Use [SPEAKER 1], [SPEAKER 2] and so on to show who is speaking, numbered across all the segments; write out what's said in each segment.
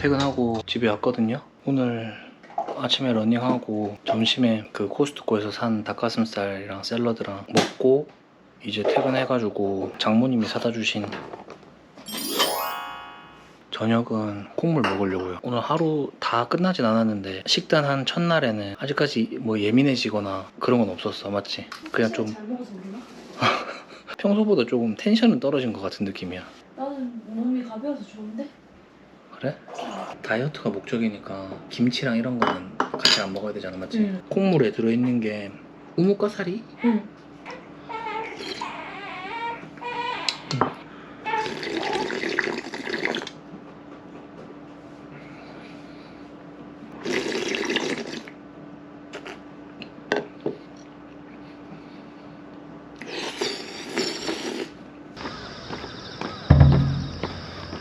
[SPEAKER 1] 퇴근하고 집에 왔거든요. 오늘 아침에 러닝하고 점심에 그 코스트코에서 산 닭가슴살이랑 샐러드랑 먹고 이제 퇴근해가지고 장모님이 사다 주신 저녁은 콩물 먹으려고요. 오늘 하루 다 끝나진 않았는데 식단 한 첫날에는 아직까지 뭐 예민해지거나 그런 건 없었어. 맞지? 그냥 좀? 평소보다 조금 텐션은 떨어진 것 같은 느낌이야.
[SPEAKER 2] 나는 몸이 가벼워서 좋은데?
[SPEAKER 1] 그래? 다이어트가 목적이니까 김치랑 이런 거는 같이 안 먹어야 되잖아, 맞지?
[SPEAKER 2] 응.
[SPEAKER 1] 콩물에 들어있는 게 우뭇과 사리?
[SPEAKER 2] 응.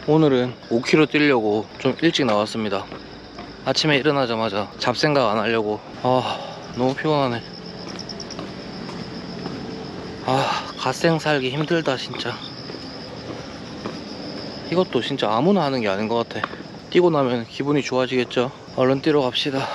[SPEAKER 1] 오늘은 5km 뛰려고 좀 일찍 나왔습니다. 아침에 일어나자마자 잡생각 안 하려고. 아, 너무 피곤하네. 아, 갓생 살기 힘들다, 진짜. 이것도 진짜 아무나 하는 게 아닌 것 같아. 뛰고 나면 기분이 좋아지겠죠? 얼른 뛰러 갑시다.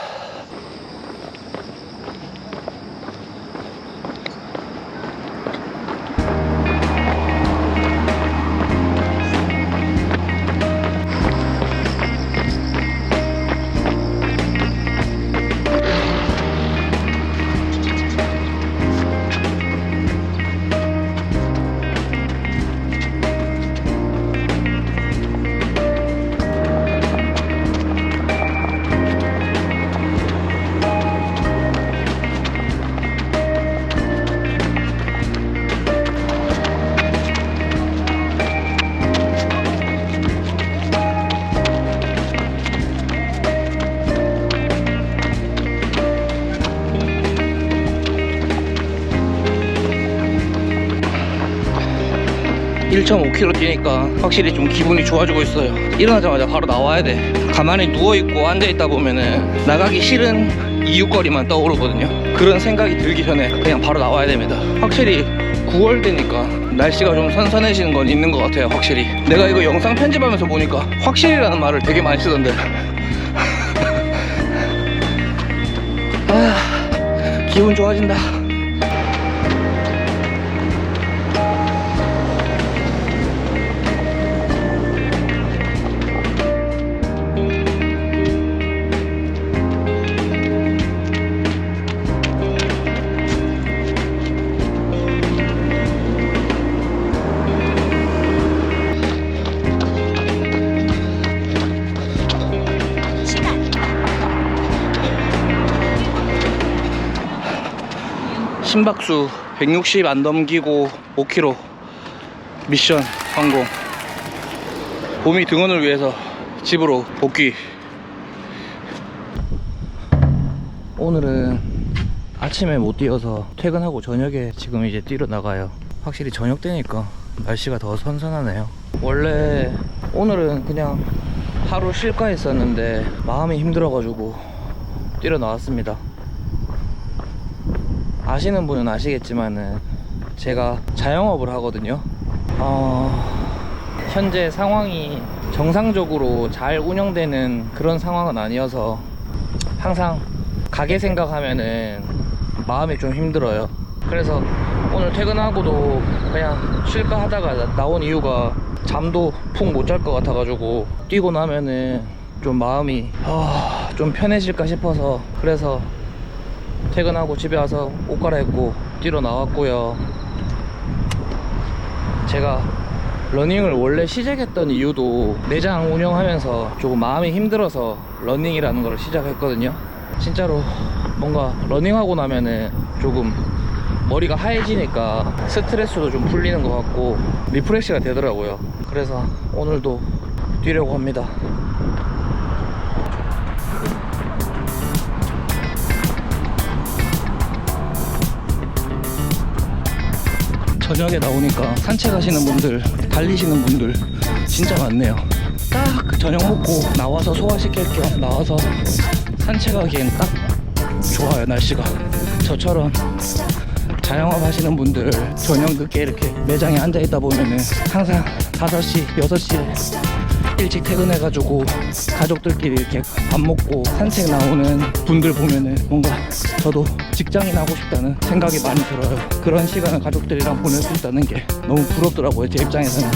[SPEAKER 1] 1.5km 뛰니까 확실히 좀 기분이 좋아지고 있어요. 일어나자마자 바로 나와야 돼. 가만히 누워있고 앉아있다 보면은 나가기 싫은 이유거리만 떠오르거든요. 그런 생각이 들기 전에 그냥 바로 나와야 됩니다. 확실히 9월 되니까 날씨가 좀 선선해지는 건 있는 것 같아요. 확실히. 내가 이거 영상 편집하면서 보니까 확실히라는 말을 되게 많이 쓰던데. 아, 기분 좋아진다. 심박수 160 안 넘기고 5km 미션 성공. 봄이 등원을 위해서 집으로 복귀. 오늘은 아침에 못 뛰어서 퇴근하고 저녁에 지금 이제 뛰러 나가요. 확실히 저녁 되니까 날씨가 더 선선하네요. 원래 오늘은 그냥 하루 쉴까 했었는데 마음이 힘들어가지고 뛰러 나왔습니다 아시는 분은 아시겠지만은 제가 자영업을 하거든요. 어, 현재 상황이 정상적으로 잘 운영되는 그런 상황은 아니어서 항상 가게 생각하면은 마음이 좀 힘들어요. 그래서 오늘 퇴근하고도 그냥 쉴까 하다가 나- 나온 이유가 잠도 푹 못 잘 것 같아가지고 뛰고 나면은 좀 마음이 아, 좀 편해질까 싶어서 그래서 퇴근하고 집에 와서 옷 갈아입고 뛰러 나왔고요. 제가 러닝을 원래 시작했던 이유도 매장 운영하면서 조금 마음이 힘들어서 러닝이라는 걸 시작했거든요. 진짜로 뭔가 러닝하고 나면은 조금 머리가 하얘지니까 스트레스도 좀 풀리는 것 같고 리프레시가 되더라고요. 그래서 오늘도 뛰려고 합니다. 저녁에 나오니까 산책하시는 분들, 달리시는 분들 진짜 많네요. 딱그 저녁 먹고 나와서 소화시킬 겸 나와서 산책하기엔 딱 좋아요, 날씨가. 저처럼 자영업 하시는 분들 저녁 늦게 이렇게 매장에 앉아 있다 보면은 항상 5시, 6시에 일찍 퇴근해가지고 가족들끼리 이렇게 밥 먹고 산책 나오는 분들 보면은 뭔가 저도 직장인 하고 싶다는 생각이 많이 들어요. 그런 시간을 가족들이랑 보낼 수 있다는 게 너무 부럽더라고요. 제 입장에서는.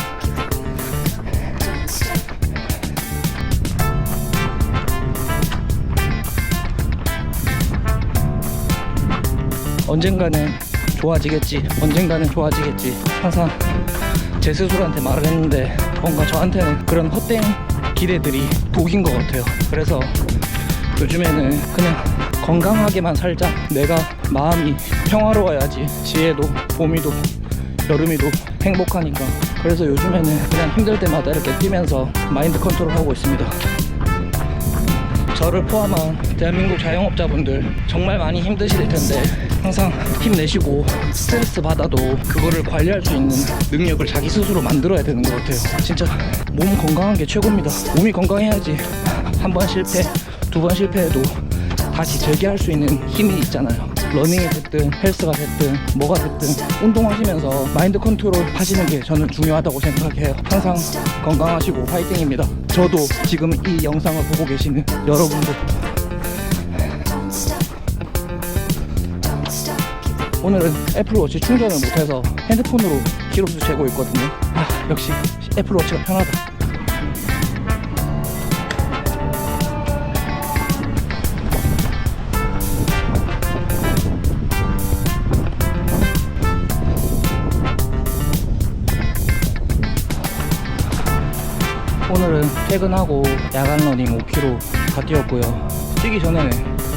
[SPEAKER 1] 언젠가는 좋아지겠지. 언젠가는 좋아지겠지. 항상 제 스스로한테 말을 했는데 뭔가 저한테는 그런 헛된 기대들이 독인 것 같아요. 그래서 요즘에는 그냥 건강하게만 살자. 내가 마음이 평화로워야지. 지혜도 봄이도 여름이도 행복하니까. 그래서 요즘에는 그냥 힘들 때마다 이렇게 뛰면서 마인드 컨트롤 하고 있습니다. 저를 포함한 대한민국 자영업자분들 정말 많이 힘드실 텐데 항상 힘내시고 스트레스 받아도 그거를 관리할 수 있는 능력을 자기 스스로 만들어야 되는 것 같아요. 진짜 몸 건강한 게 최고입니다. 몸이 건강해야지 한 번 실패, 두 번 실패해도 다시 재기할 수 있는 힘이 있잖아요. 러닝이 됐든 헬스가 됐든 뭐가 됐든 운동하시면서 마인드 컨트롤 하시는 게 저는 중요하다고 생각해요. 항상 건강하시고 화이팅입니다. 저도 지금 이 영상을 보고 계시는 여러분도 오늘은 애플워치 충전을 못해서 핸드폰으로 키로수 재고 있거든요. 아, 역시 애플워치가 편하다. 오늘은 퇴근하고 야간 러닝 5km 다 뛰었고요. 뛰기 전에는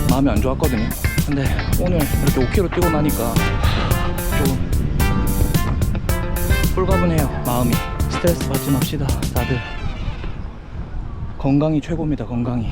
[SPEAKER 1] 마음이 안 좋았거든요. 근데 오늘 이렇게 5km 뛰고 나니까 좀 홀가분해요. 마음이 스트레스 받지 맙시다. 다들 건강이 최고입니다. 건강이.